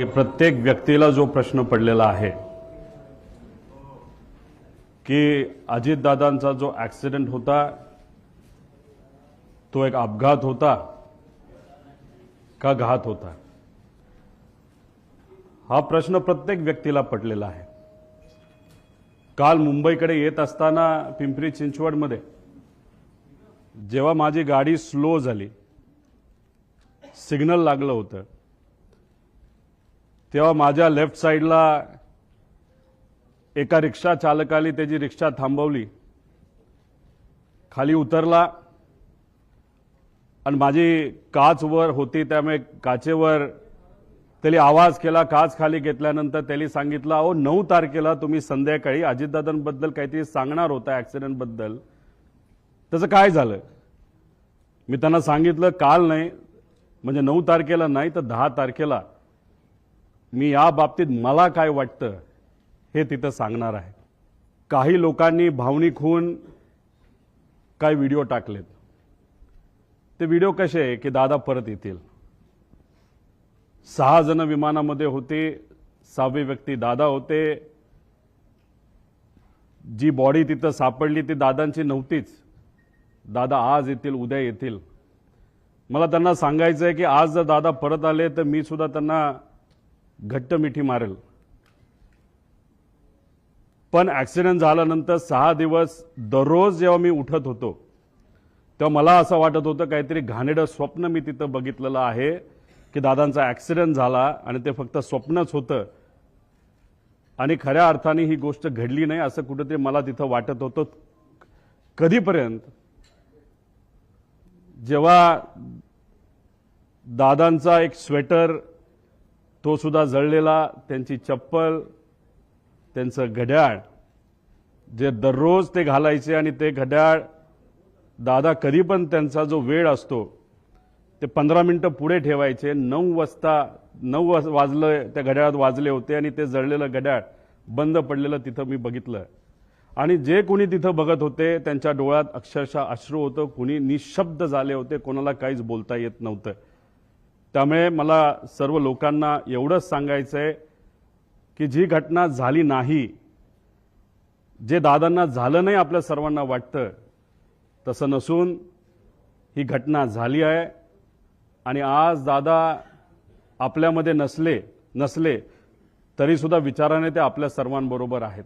की प्रत्येक व्यक्तीला जो प्रश्न पडलेला आहे की अजितदादांचा जो ॲक्सिडेंट होता तो एक अपघात होता का घात होता? हा प्रश्न प्रत्येक व्यक्तीला पडलेला आहे. काल मुंबईकडे येत असताना पिंपरी चिंचवडमध्ये जेव्हा माझी गाडी स्लो झाली सिग्नल लागलं होतं तेव्हा माझ्या लेफ्ट साईडला एका रिक्षा चालकाने त्याची रिक्षा थांबवली. खाली उतरला. आणि माझी काच वर होती त्यामुळे काचेवर त्याने आवाज केला काच खाली घेतल्यानंतर त्यांनी सांगितलं अहो नऊ तारखेला तुम्ही संध्याकाळी अजितदादांबद्दल काहीतरी सांगणार होता ॲक्सिडेंटबद्दल. त्याचं काय झालं? मी त्यांना सांगितलं काल नाही म्हणजे नऊ तारखेला नाही तर दहा तारखेला. मी या बाबतीत मला काय वाटतं हे तिथं सांगणार आहे. काही लोकांनी भावनिक होऊन काय व्हिडिओ टाकलेत. ते व्हिडिओ कसे आहे की दादा परत येतील. सहा जण विमानामध्ये होते सहावी व्यक्ती दादा होते. जी बॉडी तिथं सापडली ती दादांची नव्हतीच. दादा आज येतील उद्या येतील. मला त्यांना सांगायचं आहे की आज जर दादा परत आले तर मी सुद्धा त्यांना घट्ट मिठी मारेल. पण ॲक्सिडेंट झाल्यानंतर सहा दिवस दररोज जेव्हा मी उठत होतो तेव्हा मला असं वाटत होतं काहीतरी घाणेडं स्वप्न मी तिथं बघितलेलं आहे की दादांचा ॲक्सिडेंट झाला आणि ते फक्त स्वप्नच होतं. आणि खऱ्या अर्थाने ही गोष्ट घडली नाही असं कुठेतरी मला तिथं वाटत होतं. कधीपर्यंत? जेव्हा दादांचा एक स्वेटर तो सुद्धा जळलेला त्यांची चप्पल त्यांचं घड्याळ जे दररोज ते घालायचे आणि ते घड्याळ दादा कधी पण त्यांचा जो वेळ असतो ते पंधरा मिनटं पुढे ठेवायचे. नऊ वाजता नऊ वाज- वाजलं त्या घड्याळात वाजले होते आणि ते जळलेलं घड्याळ बंद पडलेलं तिथं मी बघितलं. आणि जे कोणी तिथं बघत होते त्यांच्या डोळ्यात अक्षरशः अश्रू होतं. कुणी निशब्द झाले होते कोणाला काहीच बोलता येत नव्हतं. त्यामुळे मला सर्व लोकांना एवढंच सांगायचं आहे की जी घटना झाली नाही जे दादांना झालं नाही आपल्या सर्वांना वाटतं तसं नसून ही घटना झाली आहे. आणि आज दादा आपल्यामध्ये नसले नसले तरीसुद्धा विचाराने ते आपल्या सर्वांबरोबर आहेत.